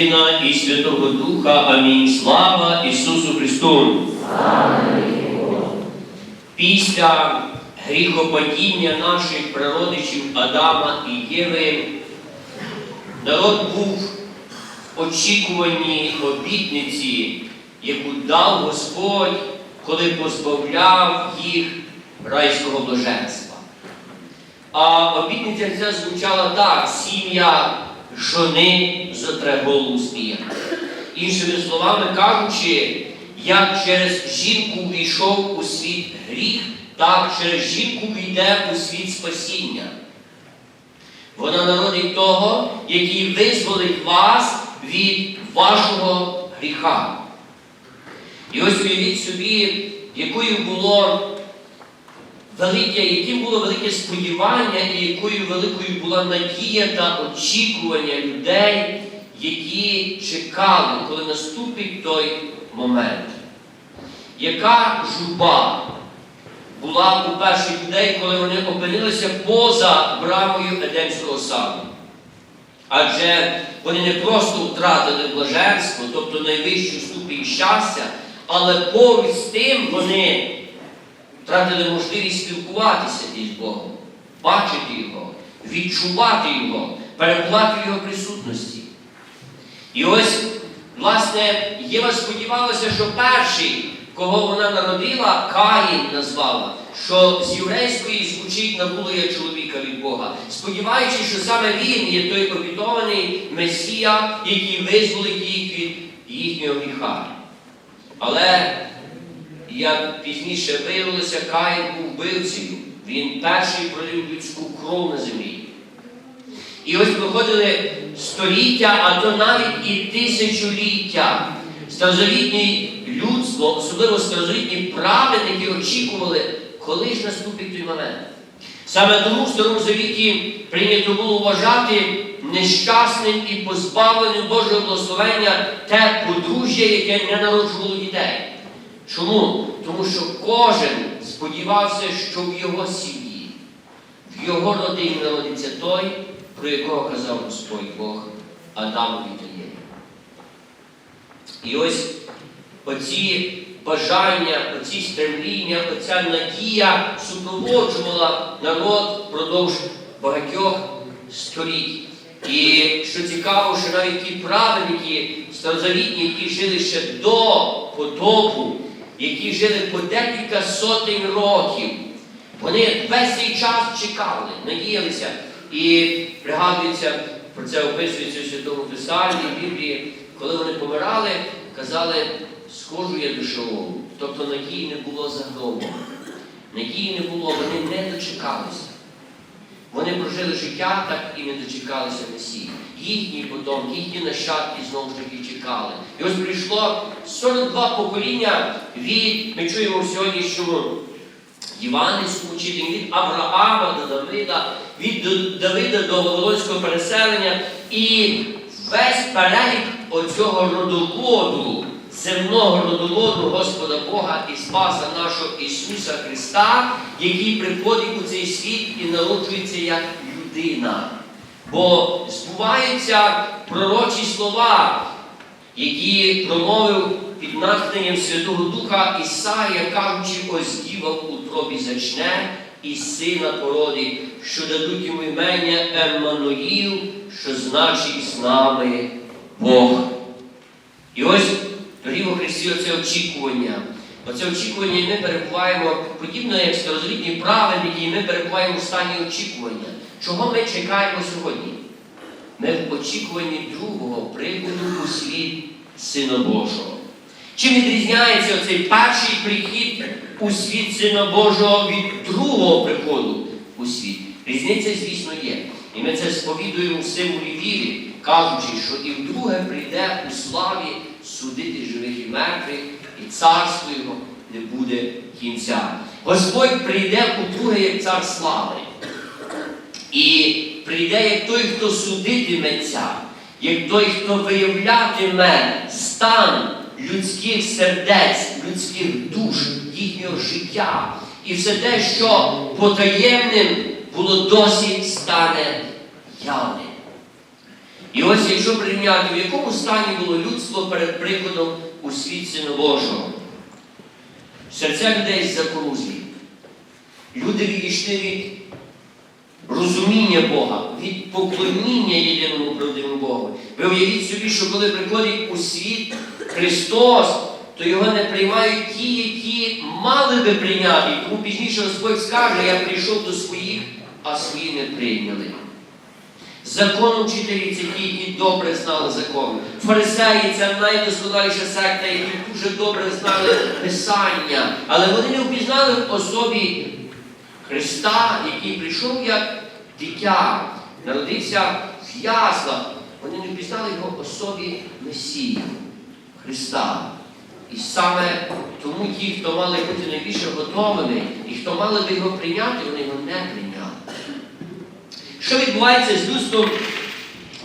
Сина і Святого Духа. Амінь. Слава Ісусу Христу! Після гріхопадіння наших прародичів Адама і Єви народ був в очікуванні обітниці, яку дав Господь, коли позбавляв їх райського блаженства. А обітниця ця звучала так: сім'я жони зотре голову смія. Іншими словами кажучи, як через жінку війшов у світ гріх, так через жінку війде у світ спасіння. Вона народить того, який визволить вас від вашого гріха. І ось уявіть собі, якою було велике, яким було велике сподівання і якою великою була надія та очікування людей, які чекали, коли наступить той момент. Яка журба була у перших людей, коли вони опинилися поза брамою Едемського саду? Адже вони не просто втратили блаженство, тобто найвищу ступінь щастя, але поруч з тим вони втратили можливість спілкуватися із Богом, бачити Його, відчувати Його, перебувати в Його присутності. І ось, власне, Єва сподівалася, що перший, кого вона народила, Каїн назвала, що з єврейської звучить набулує чоловіка від Бога, сподіваючись, що саме він є той обітований Месія, який визволить їх від їхнього гріха. Але як пізніше виявилося, Каїн був вбивцею. Він перший пролив людську кров на землі. І ось проходили століття, а то навіть і тисячоліття. Старозавітнє людство, особливо старозавітні праведники, очікували, коли ж наступить той момент. Саме тому в Старому Завіті прийнято було вважати нещасним і позбавленим Божого благословення те подружжя, яке не народжувало дітей. Чому? Тому що кожен сподівався, що в його сім'ї, в його родині народиться той, про якого казав Господь Бог Адамові та. І ось оці бажання, оці стремління, оця надія супроводжувала народ впродовж багатьох століть. І що цікаво, що навіть ті праведники старозавітні, які жили ще до потопу, які жили по декілька сотень років, вони весь цей час чекали, надіялися. І пригадується, про це описується у Святому Писанні, в Біблії, коли вони помирали, казали, схожу я душову. Тобто надії не було за гробом. Надії не було, вони не дочекалися. Вони прожили життя, так і не дочекалися Месії. Їхні потомки, їхні нащадки знову ж таки чекали. І ось прийшло 42 покоління від, ми чуємо в сьогоднішньому Євангельському вчителі, від Авраама до Давида, від Давида до Вавилонського переселення. І весь перелік оцього родоводу, земного родоводу Господа Бога і Спаса нашого Ісуса Христа, який приходить у цей світ і народжується як людина. Бо збуваються пророчі слова, які промовив під натхненням Святого Духа Ісая, кажучи, ось діва в утробі зачне і сина породить, що дадуть йому імення Еммануїл, що значить з нами Бог. І ось дорогі во Христі, оце очікування. Оце очікування, і ми перебуваємо, подібно як старозавітні праведники, і ми перебуваємо в стані очікування. Чого ми чекаємо сьогодні? Ми в очікуванні другого приходу у світ Сина Божого. Чим відрізняється цей перший прихід у світ Сина Божого від другого приходу у світ? Різниця, звісно, є. І ми це сповідуємо в символі віри, кажучи, що і вдруге прийде у славі судити живих і мертвих, і царство його не буде кінця. Господь прийде у друге як цар слави. І прийде як той, хто судитиметься, як той, хто виявлятиме стан людських сердець, людських душ, їхнього життя. І все те, що потаємним було досі стане явним. І ось якщо порівняти, в якому стані було людство перед прикладом у світ Сина Божого, серця людей закорузлі. Люди відійшли від розуміння Бога, від поклоніння єдиному правдивому Богу. Ви уявіть собі, що коли приходить у світ Христос, то його не приймають ті, які мали би прийняти. Тому пізніше Господь скаже, я прийшов до своїх, а свої не прийняли. Закон вчителі це ті, які добре знали закон. Фарисеї це найдосконаліша секта, які дуже добре знали Писання. Але вони не впізнали в особі Христа, який прийшов як дитя, народився в яслах. Вони не впізнали його особі Месії, Христа. І саме тому ті, хто мали бути найбільше готовими, і хто мали би його прийняти, вони його не прийняли. Що відбувається з людством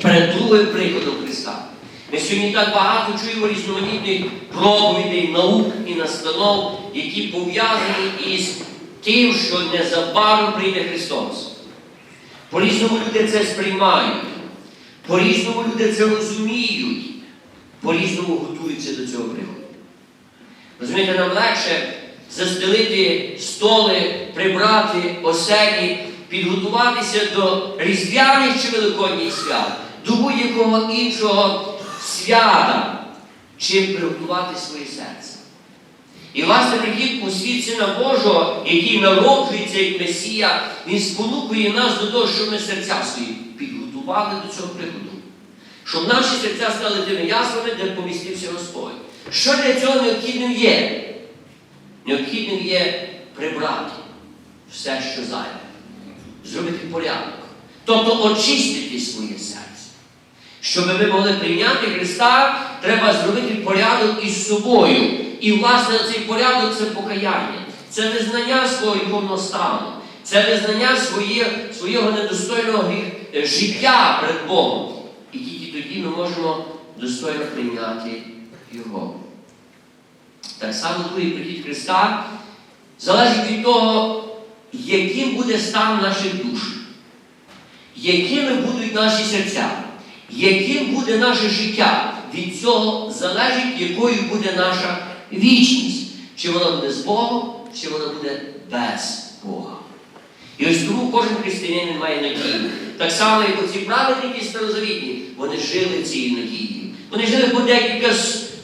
перед другим приходом Христа? Ми сьогодні так багато чуємо різноманітних проповідей, наук і настанов, які пов'язані із тим, що незабаром прийде Христос. По-різному люди це сприймають, по-різному люди це розуміють, по-різному готуються до цього приходу. Розумієте, нам легше застелити столи, прибрати оселі, підготуватися до різдвяних чи великодніх свят, до будь-якого іншого свята, чим приготувати своє серце. І, власне, прихід Сина Божого, який народжується як Месія, він спонукує нас до того, щоб ми серця свої підготували до цього приходу. Щоб наші серця стали тими яслами, де помістився Господь. Що для цього необхідним є? Необхідним є прибрати все, що зайве, зробити порядок. Тобто очистити своє серце. Щоб ми могли прийняти Христа, треба зробити порядок із собою. І, власне, цей порядок це покаяння, це визнання свого гріховного стану, це визнання своє, свого недостойного е, життя перед Богом. І тільки тоді ми можемо достойно прийняти Його. Так само другий прихід Христа залежить від того, яким буде стан наших душ, якими будуть наші серця, яким буде наше життя. Від цього залежить, якою буде наша вічність. Чи вона буде з Богом, чи вона буде без Бога. І ось тому кожен християнин має надію. Так само, як оці праведники старозавітні, вони жили цією надією. Вони жили по декілька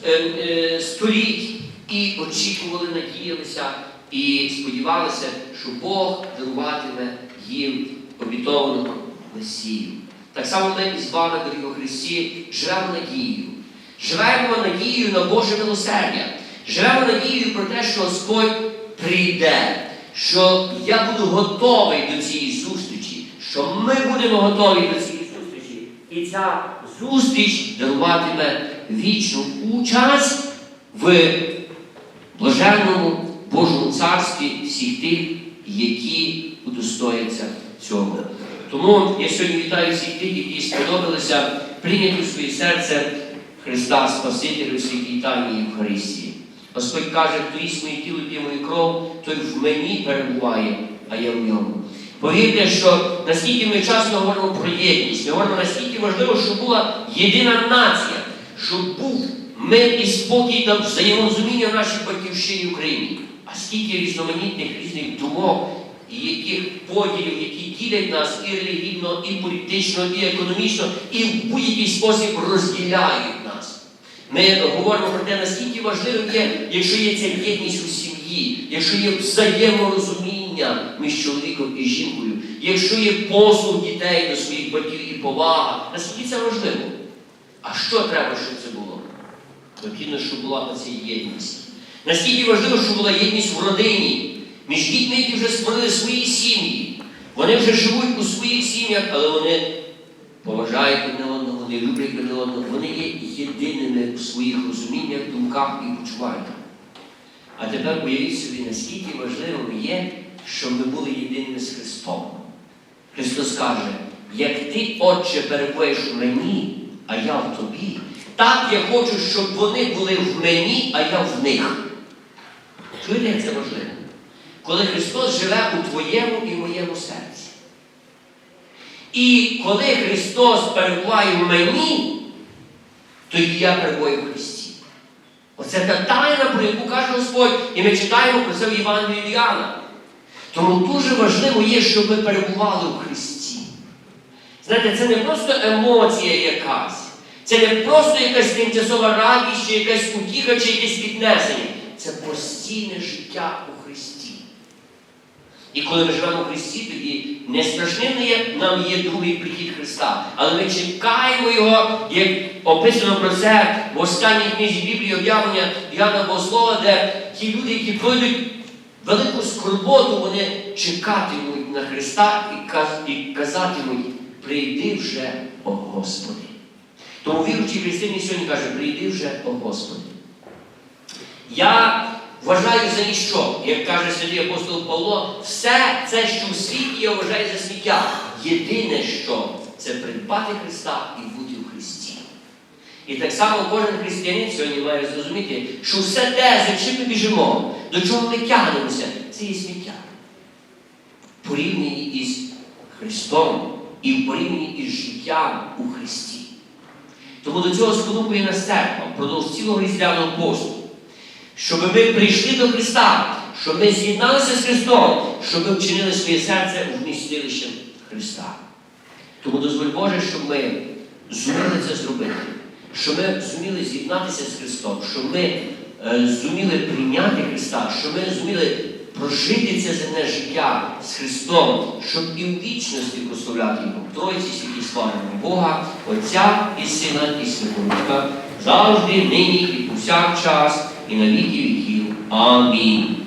е, е, століть і очікували, надіялися і сподівалися, що Бог даруватиме їм обітованого Месію. Так само ми із вами, дорогі Христі, живемо надією. Живемо надією на Боже милосердя. Живемо надією про те, що Господь прийде, що я буду готовий до цієї зустрічі, що ми будемо готові до цієї зустрічі. І ця зустріч даруватиме вічну участь в блаженному Божому царстві всіх тих, які удостояться цього. Тому я сьогодні вітаю всіх тих, які сподобалися прийняти у своє серце Христа Спасителя святій Тайні Євхаристії. Господь каже, хто їсть моє тіло, п'є мою кров, той в мені перебуває, а я в ньому. Повірте, що наскільки ми часто говоримо про єдність, ми говоримо наскільки важливо, щоб була єдина нація, щоб був мир і спокій та взаєморозуміння в нашій батьківщині Україні. А скільки різноманітних різних думок і яких поділів, які ділять нас і релігійно, і політично, і економічно, і в будь-який спосіб розділяють нас. Ми говоримо про те, наскільки важливим є, якщо є ця єдність у сім'ї, якщо є взаєморозуміння між чоловіком і жінкою, якщо є послуг дітей до своїх батьків і повага, наскільки це важливо. А що треба, щоб це було? Необхідно, щоб була оця єдність. Наскільки важливо, щоб була єдність в родині, між дітьми, які вже створили свої сім'ї. Вони вже живуть у своїх сім'ях, але вони поважають одне одного, вони люблять одне одного, вони є єдиними в своїх розуміннях, думках і почуваннях. А тепер уявіть собі, наскільки важливим є, щоб ми були єдиними з Христом. Христос каже, як ти, Отче, перебуваєш в мені, а я в тобі, так я хочу, щоб вони були в мені, а я в них. Чуєте, як це важливо? Коли Христос живе у твоєму і моєму серці. І коли Христос перебуває в мені, тоді я перебуваю в Христі. Оце та тайна, про яку каже Господь, і ми читаємо про це в Євангелії Іоанна. Тому дуже важливо є, щоб ми перебували у Христі. Знаєте, це не просто емоція якась, це не просто якась тимчасова радість, чи якась утіха, чи якесь піднесення. Це постійне життя у Христі. І коли ми живемо у Христі, тоді не страшним нам є другий прихід Христа. Але ми чекаємо Його, як описано про це в останній книзі Біблії об'явлення Іоанна Богослова, де ті люди, які пройдуть велику скорботу, вони чекатимуть на Христа і казатимуть, прийди вже, о Господи. Тому віруючий християнин сьогодні каже, прийди вже, о Господи. Я вважаю за ніщо, як каже святий апостол Павло, все це, що у світі я вважаю за сміття. Єдине, що це придбати Христа і бути у Христі. І так само кожен християнин сьогодні має зрозуміти, що все те, за чим ми біжимо, до чого ми тягнемося, це є сміття. Порівняні із Христом і в порівнянні із життям у Христі. Тому до цього спонукує нас церква впродовж цілого різдвяного посту щоб ми прийшли до Христа, щоб ми з'єдналися з Христом, щоб ми вчинили своє серце вмістилищем Христа. Тому дозволь Боже, щоб ми зуміли це зробити, щоб ми зуміли з'єднатися з Христом, щоб ми е, зуміли прийняти Христа, щоб ми зуміли прожити це земне життя з Христом, щоб і в вічності прославляти Його, Тройці святі славимо Бога, Отця і Сина, і Святого Духа, завжди, нині і повсякчас, і на віки віків. Амінь.